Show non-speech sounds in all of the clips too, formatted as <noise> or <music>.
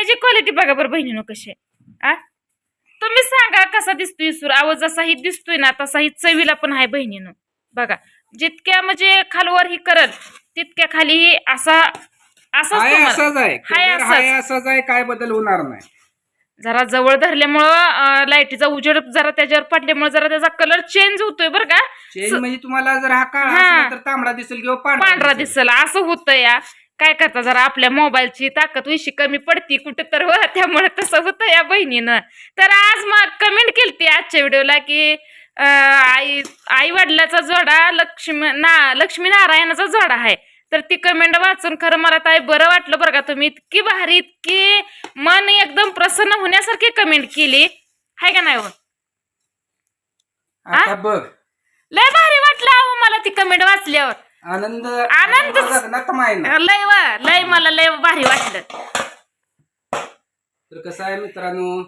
ह्याची क्वालिटी बघा बरं बहिणीनो कशी. आ? तुम्ही सांगा कसा दिसतोय सूर? आवाज जसाही दिसतोय ना तसाही चवीला पण आहे बहिणीनं. बघा जितक्या म्हणजे खालवर ही करल तितक्या खाली असा असाच हाय तुम्हाला- असाच आहे. हाय कलर असाच. हाय असाच आहे काय बदल होणार नाही. जरा जवळ धरल्यामुळं लाईटीचा उजेड जरा त्याच्यावर पडल्यामुळे जरा त्याचा कलर चेंज होतोय बरं का. चेन म्हणजे तुम्हाला जर हा काळा हा. असला तर तांबडा दिसेल किंवा पांढरा पांढरा दिसल. असं होतं या. काय करता जरा आपल्या मोबाईलची ताकद विषयी कमी पडती कुठे तर व त्यामुळे तसं होतं या बहिणीनं. तर आज मग कमेंट केलती आजच्या व्हिडिओला की आई आई वडिलाचा जोडा लक्ष्मी ना लक्ष्मी नारायणाचा जोडा आहे. तर ती कमेंट वाचून खरं मला ताई बरं वाटलं बरं का तुम्ही इतकी भारी इतकी मन एकदम प्रसन्न होण्यासारखी कमेंट केली. हाय का नाही हो? लय भारी वाटलं मला ती कमेंट वाचल्यावर. आनंद आनंद- मायना लय वा लय मला लय भारी वाटलं. तर कसं आहे मित्रांनो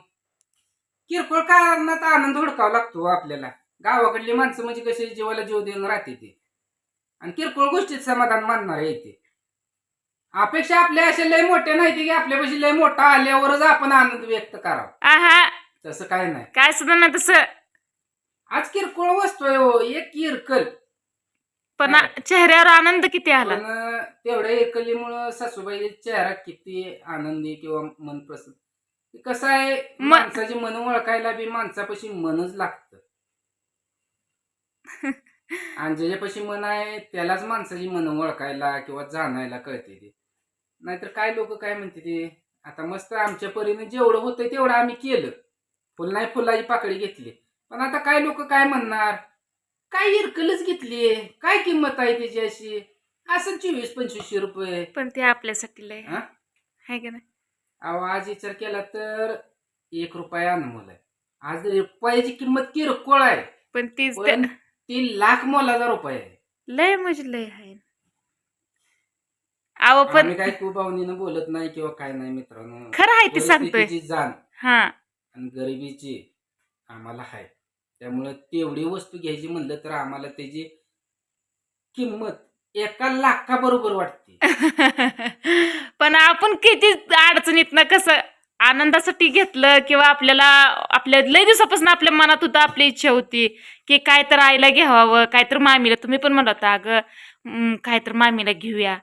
किरकोळ कारणात आनंद हुडकावा लागतो आपल्याला. गावाकडली माणसं म्हणजे कशी जीवाला जीव देऊन राहते ते. आणि किरकोळ गोष्टीत समाधान मानणार आहे ते. अपेक्षा आपल्या अशा लय मोठ्या नाही की आपल्यापाशी लय मोठा आल्यावरच आपण आनंद व्यक्त करावा. तसं काय नाही. काय सुद्धा ना तसं. आज किरकोळ वस्तू आहे हो एक किरकल. पण आ- चेहऱ्यावर आनंद किती आला? पण तेवढ्या एकलीमुळं सासूबाई चेहरा किती आनंदी किंवा मन प्रसन्न कसं आहे म- माणसाची मन ओळखायला बी माणसापाशी मनच लागतं. <laughs> आणि ज्याच्यापाशी मन आहे त्यालाच माणसाची मन ओळखायला किंवा जाणायला कळते ते. नाहीतर काय लोक काय म्हणते ते आता मस्त आमच्या परीने जेवढं होतंय तेवढं आम्ही केलं. फुल नाही फुलाची पाकळी घेतली. पण आता काय लोक काय म्हणणार? काय इरकलच घेतली? काय किंमत आहे त्याची अशी असं चोवीस पंचवीसशे रुपये. पण ते आपल्यासाठी लय. हा? आहे का नाही? अहो आज विचार केला तर एक रुपया अनमोल आहे आज रुपयाची किंमत किरकोळ आहे. पण तीच पण त्या- ती लाख मोलाचा रुपये आहे. लय म्हणजे लय आहे. अहो पण आम्ही काय खूप भावनीनं बोलत नाही किंवा काय नाही मित्रांनो. खरं आहे ते सांगतोय. परिस्थितीची जाण. हा. आणि गरिबीची आम्हाला आहे त्यामुळे तेवढी वस्तू घ्यायची म्हणलं तर आम्हाला त्याची किंमत एका लाखाबरोबर वाटते. <laughs> पण आपण किती अडचणीत ना कसं आनंदासाठी घेतलं किंवा आपल्याला आपल्या लय दिवसापासून आपल्या मनात होतं आपली इच्छा होती की काय तर आईला घ्यावावं काय तर मामीला. तुम्ही पण म्हणत होता अगं काय तर मामीला घेऊया.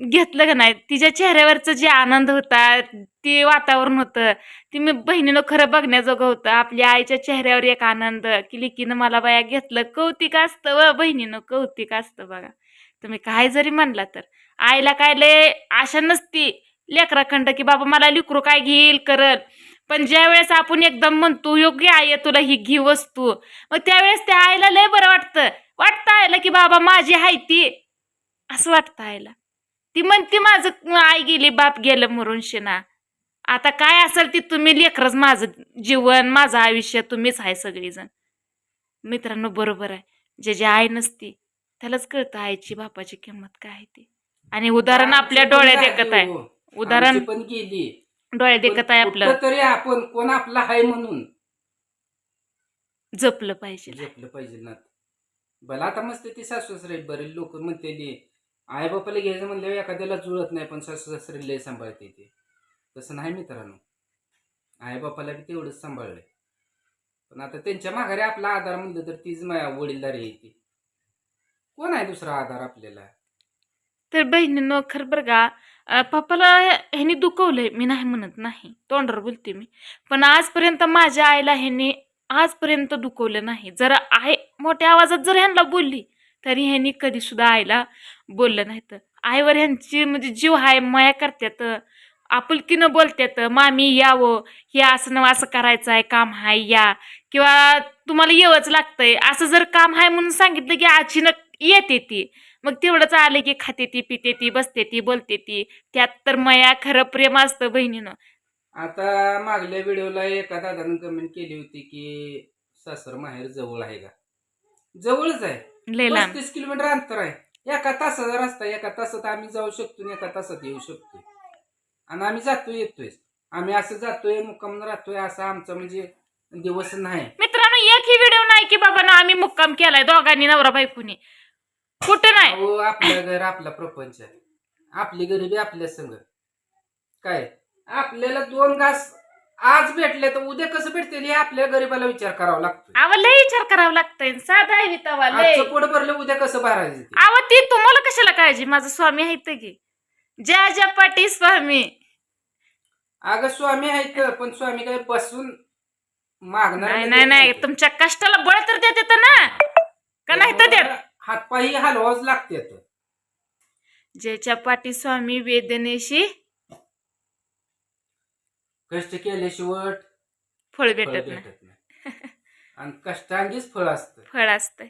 घेतलं का नाही? तिच्या चेहऱ्यावरचं जे आनंद होता ते वातावरण होतं. ती मी बहिणीनं खरं बघण्याजोगं होतं. आपल्या आईच्या चेहऱ्यावर एक आनंद की लिकीनं मला बाया घेतलं. कौतिक असतं व बहिणीनं कौतिक असतं बघा. तुम्ही काय जरी म्हणला तर. आईला काय लय आशा नसती लेकराखंड की बाबा मला लिकरू काय घेईल करल. पण ज्या वेळेस आपण एकदम म्हणतो योग्य आई तुला ही घी वस्तू. मग त्यावेळेस त्या आईला लय बरं वाटतं. वाटतं आयला की बाबा माझी आहे ती. असं वाटतं आईला. ती म्हणते माझं आई गेली बाप गेलं मरून शिना. आता काय असेल ती तुम्ही लेकरच माझं जीवन माझं आयुष्य तुम्हीच आहे सगळीजण. मित्रांनो बरोबर आहे. जे जे आई नसती त्यालाच कळतं आईची बापाची किंमत काय आहे ती. आणि उदाहरण आपल्या डोळ्यात झाली एकत आहे. हो. उदाहरण पण गेली. डोळ्यात देखत आहे आपलं. तरी आपण कोण आपला आहे म्हणून. जपलं पाहिजे. जपलं पाहिजे ना. भला आता मस्त ती सासू बरेच लोक म्हणते आई बापाला घ्यायचं म्हणल्यावर एखाद्याला जुळत नाही पण सासू सासरे लय सांभाळते ते. तसं नाही मित्रांनो. आई बापाला बी तेवढंच सांभाळलंय. पण आता त्यांच्या माघारी आपला आधार म्हणलं तर तीच माझ्या वडीलदारी येते कोण आहे दुसरा आधार आपल्याला? तर बहिणीनं खरं बरं का अं, पप्पाला ह्यानी दुखवलंय मी नाही म्हणत नाही. तोंडावर बोलते मी. पण आजपर्यंत माझ्या आईला ह्यानी आजपर्यंत दुखवलं नाही. जर आई मोठ्या आवाजात जर ह्यांना बोलली तरी ह्यानी कधी सुद्धा आईला बोललं नाही तर आईवर ह्यांची म्हणजे जीव हाय माया करतात आपुलकीनं बोलतात मामी यावं. हे असं न असं करायचं आहे काम हाय या. किंवा तुम्हाला येवंच लागतंय. असं जर काम आहे म्हणून सांगितलं की अचानक येते ती. मग तेवढंच आलं की खाते ती पिते ती बसते ती बोलते ती. त्यात तर मया खरं प्रेम असतं बहिणीनं. आता मागल्या व्हिडिओला एका दादानं कमेंट केली होती की सासर माहेर जवळ आहे का? जवळच आहे. लय पस्तीस किलोमीटर अंतर आहे. एका तासाचा रस्ता. एका तासात आम्ही जाऊ शकतो आणि एका तासात येऊ शकतो. आणि आम्ही जातोय येतोय. आम्ही असं जातोय मुक्काम राहतोय असं आमचं म्हणजे दिवस नाही. मित्रांनो एकही व्हिडिओ नाही की बाबा ना आम्ही मुक्काम केलाय दोघांनी नवरा बायकोनी. कुठं नाही. अहो आपलं घर आपला प्रपंच. आहे आपली गरिबी आपल्या संग. काय? आपल्याला दोन घास आज भेटले तर उद्या कसं भेटते? हे आपल्या गरीबाला विचार करावा लागतो अव लय विचार करावा लागतंय. साधा आहे तवा लय. आजचं पोट भरलं उद्या कसं भरायचं ते? अव ती तुम्हाला कशाला काळजी? माझा स्वामी आहे तर की. ज्या ज्या पाटी स्वामी. अगं स्वामी आहेत पण स्वामी काय बसून मागणार नाही नाही नाही. तुमच्या कष्टाला बळ तर देते ना. का नाही तर देत? हातपायी हलवाच लागते ज्याच्या पाठी स्वामी वेदनेशी कष्ट केल्याशिवाय फळ फळ भेटत नाही. भेटत नाही. आणि कष्टांगीच फळ असतं. फळ असतंय.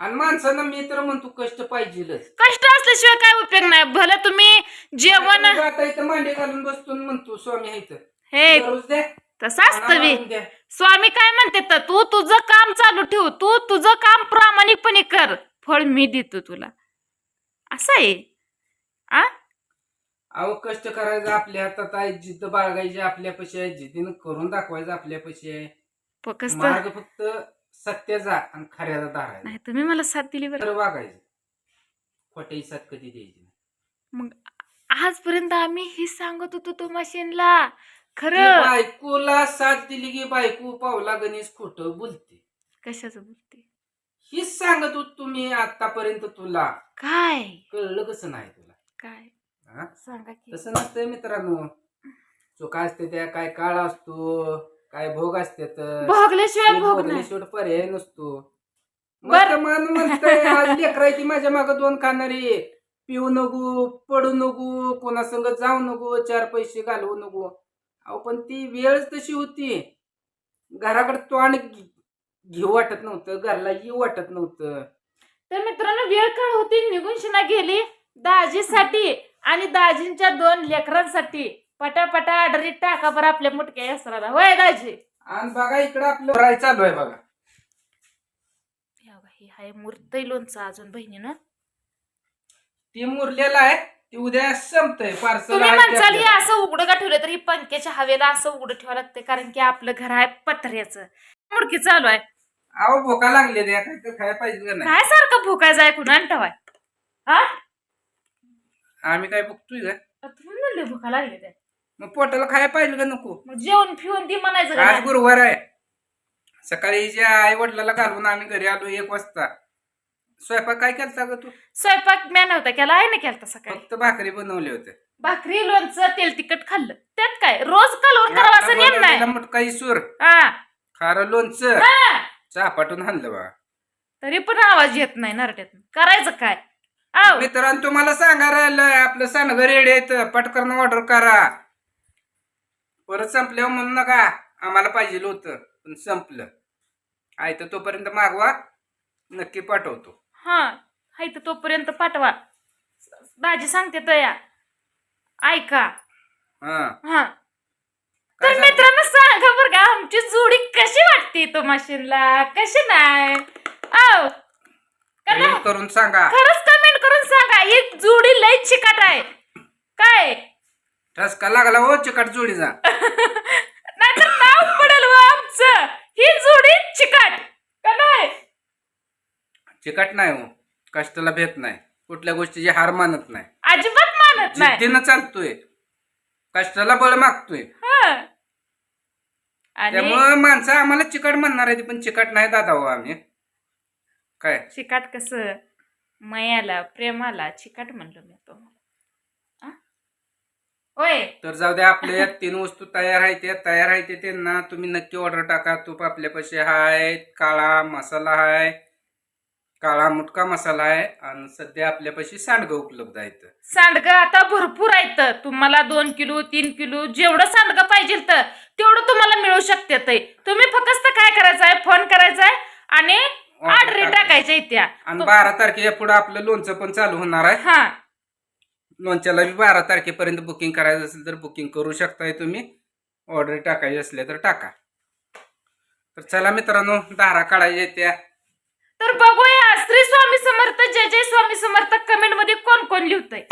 आणि माणसानं मी तर म्हणतो कष्ट पाहिजेलच. कष्ट असल्याशिवाय काय उपयोग नाही. भलं तुम्ही जेवण आता इथं मांडे घालून बसतो म्हणतो स्वामी आहे. हे दररोज द्या. तसं असतं बी. आणून द्या. स्वामी काय म्हणते तर तू तुझं काम चालू ठेव. तू तुझं काम प्रामाणिकपणे कर. फळ मी देतो तुला. असं आहे. आ? अहो कष्ट करायचं आपल्या हातात आहे. जिद्द बाळगायची आपल्यापाशी आहे. जिद्दीनं करून दाखवायचं आपल्यापाशी आहे. मार्ग फक्त सत्याचा आणि खऱ्याचा दारायचा नाही तुम्ही मला साथ दिली बरं. वागायचं. खोट्याची साथ कधी द्यायची नाही. मग आजपर्यंत आम्ही हे सांगत होतो तो मशीनला. ती खरं बायकोला साथ दिली की बायको पावला गणेश खोट बोलते. कशाचं बोलते? हीच सांगत होत तुम्ही आतापर्यंत तुला. काय? कळलं कसं नाही तुला? काय? हा? सांगा की. तसं नसतंय मित्रांनो. चुका असते त्या काय काळ असतो. काय भोग असतात भोगल्याशिवाय भोग नाही. शेवट पर्याय नसतो. बर. मग मन म्हणतंय आज लेकरायची माझ्या माग दोन खाणारी. पिऊ नको पडू नको कोणा संग जाऊ नको चार पैसे घालवू नको. अहो पण ती वेळच तशी होती. घराकडे तोंड घेऊ वाटत नव्हतं घरला येऊ वाटत नव्हतं. तर मित्रांनो वेळ काळ होती निघून शिना गेली. दाजीसाठी आणि दाजींच्या दोन लेकरांसाठी. पटापटा आडरी टाका बरं आपल्या मुटक्या यसराला. होय दाजी? आणि बघा इकडं आपलं राय चालू आहे बघा. हे हे हाय मूर्तय लोणचं अजून बहिणीनं. ती मुरलेलं आहे ती उद्या संपतंय पार्सल तुम्ही म्हणसाल हे असं उघडं का ठेवलं तर ही पंख्याच्या हवेला असं उघडं ठेवावं लागतं कारण की आपलं घर आहे पत्र्याचं. मुडकी चालू आहे. अहो भोका लागले रे काय तर खायला पाहिजे का नाही? काय सारखं भुकायचं आहे कुणा ठेवाय हा? आम्ही काय बघतोय का? तुम्ही म्हणले भुका लागले मग पोटाला खायला पाहिजे का नको? मग जेवण फिवून ती म्हणायचं का आज नाही? गुरुवार आहे. सकाळी ज्या आई वडिलाला घालून आम्ही घरी आलो एक वाजता. स्वयंपाक काय केलता ग तू? स्वयंपाक म्या नव्हता केला आहे ना केलता सकाळी. फक्त भाकरी बनवले होते. भाकरी लोणचं तेल तिखट खाल्लं. त्यात काय? रोज कालवून करावं असं नेम नाही. मोठा इसूर. हा. खारं लोणचं. हा. चापाटून हाणलं बा. तरी पण आवाज येत नाही नरट्यात करायचं काय? आव. मित्रांनो तुम्हाला सांगा राहिलं आपलं रेडी आहेत पटकन ऑर्डर करा. परत संपल्यावर म्हणू नका. आम्हाला पाहिजे होतं पण संपलं. आहे तर तोपर्यंत मागवा नक्की पाठवतो. हा हाय तर तोपर्यंत पाठवा. दाजी सांगते तया. ऐका. हा. हा. काय तर सांगते? मित्रांनो सांगा बरं का आमची जोडी कशी वाटते तो मशीनला कशी नाही? कमेंट करून सांगा. खरंच कमेंट करून सांगा. ही जोडी लय चिकाट आहे. काय? ठसका लागला हो चिकट जोडीचा नाहीतर नाव पडेल व आमचं ही जोडी चिकाट का नाही चिकट नाही हो. कष्टाला भेट नाही. कुठल्या गोष्टीची हार मानत नाही. अजिबात मानत नाही. जिद्दीनं चालतोय. कष्टाला बळ मागतोय. हा. आणि त्यामुळं माणसं आम्हाला चिकट म्हणणार आहे पण चिकट नाही दादा हो आम्ही. काय? चिकाट कस? मयाला प्रेमाला चिकाट म्हणलं मी तो होय तर जाऊ द्या आपल्या या तीन वस्तू तयार आहेत त्या तयार आहेत त्या त्यांना तुम्ही नक्की ऑर्डर टाका. तूप आपल्यापाशी हाय काळा मसाला हाय. काळा मुटका मसाला आहे आणि सध्या आपल्यापाशी सांडगं उपलब्ध आहेत. सांडगं आता भरपूर आहेत. तुम्हाला दोन किलो तीन किलो जेवढं सांडगं पाहिजे तर तेवढं तुम्हाला मिळू शकते ते तुम्ही फक्त काय करायचं आहे? फोन करायचा आहे आणि ऑर्डर टाकायच्या इत्या आणि बारा तारखेच्या पुढे आपलं लोणचं पण चालू होणार आहे. हा. लोणच्याला बी बारा तारखेपर्यंत बुकिंग करायचं असेल तर बुकिंग करू शकताय तुम्ही. ऑर्डर टाकायची असल्या तर टाका. तर चला मित्रांनो दारा काढायच्या त्या तर बघूया श्री स्वामी समर्थ जय जय स्वामी समर्थ कमेंटमध्ये कोण कोण लिहितंय?